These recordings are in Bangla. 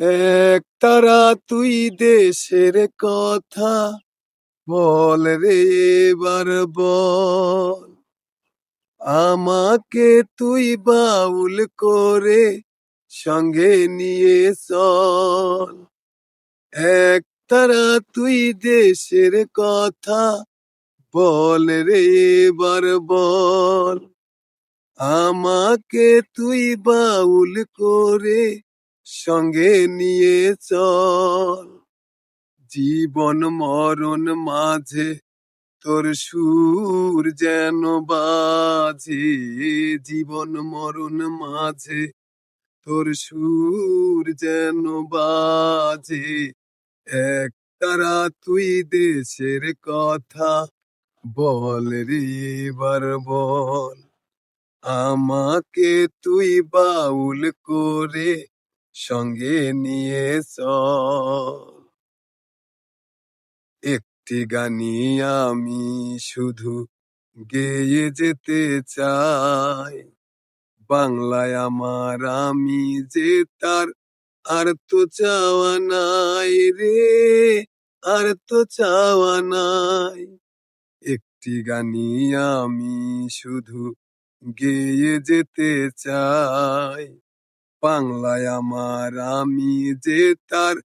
এক তারা তুই দেশের কথা বল রে বল। আমাকে তুই বাউল করে সঙ্গে নিয়ে চল। এক তারা তুই দেশের কথা বল রে বল। আমাকে তুই বাউল করে সঙ্গে নিয়ে চল। জীবন মরণ মাঝে তোর সুর যেন বাজে। জীবন মরণ মাঝে তোর সুর যেন বাজে। এক তারা তুই দেশের কথা বল রে এবার বল। আমাকে তুই বাউল করে সঙ্গে নিয়ে একটি গানি আমি শুধু গেয়ে যেতে চাই। বাংলায় আমার আমি যে তার, আর তো চাওয়া নাই রে, আর তো চাওয়া নাই। একটি গানি আমি শুধু গেয়ে যেতে চাই। বাংলায় আমার আমি যে তার,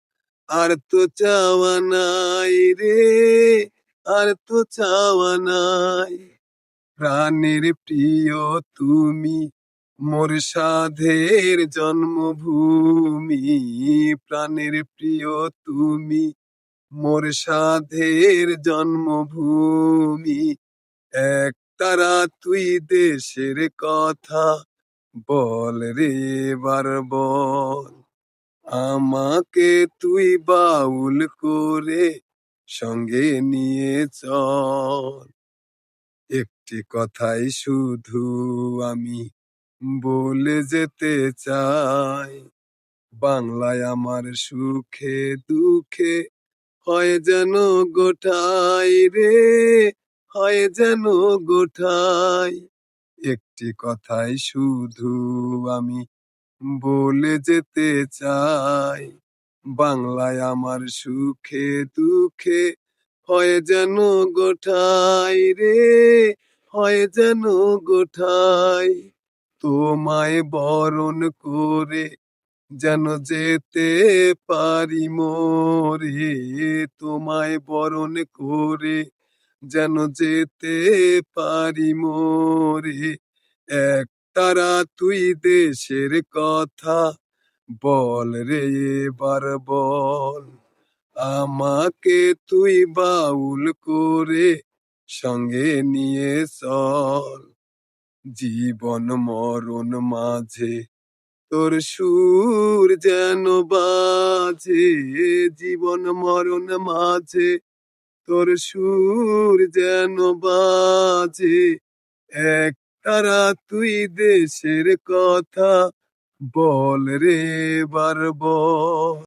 আর তো চাওয়া নাই রে, আর তো চাওয়া নাই। প্রাণের প্রিয় তুমি, মোর সাধের জন্মভূমি। প্রাণের প্রিয় তুমি, মোর সাধের জন্মভূমি। এক তারা তুই দেশের কথা বল রে এবার বল, আমাকে তুই বাউল করে সঙ্গে নিয়ে চল। একটি কথাই শুধু আমি বলে যেতে চাই, বাংলায় আমার সুখে দুঃখে হয় যেন গোঠাই রে, হয় যেন গোঠাই একটি কথাই শুধু আমি বলে যেতে চাই। বাংলায় আমার সুখে দুঃখে হয় যেন গোঠাই রে, হয় যেন গোঠাই তোমায় বরণ করে যেন যেতে পারি মোরে, তোমায় বরণ করে যেন যেতে পারি মোরে। এক তারা তুই দেশের কথা বল রে এবার বল। আমাকে তুই বাউল করে সঙ্গে নিয়ে চল। জীবন মরণ মাঝে তোর সুর যেন বাজে। জীবন মরণ মাঝে তোর সুর যেন বাজে। এক তারা তুই দেশের কথা বল রে বল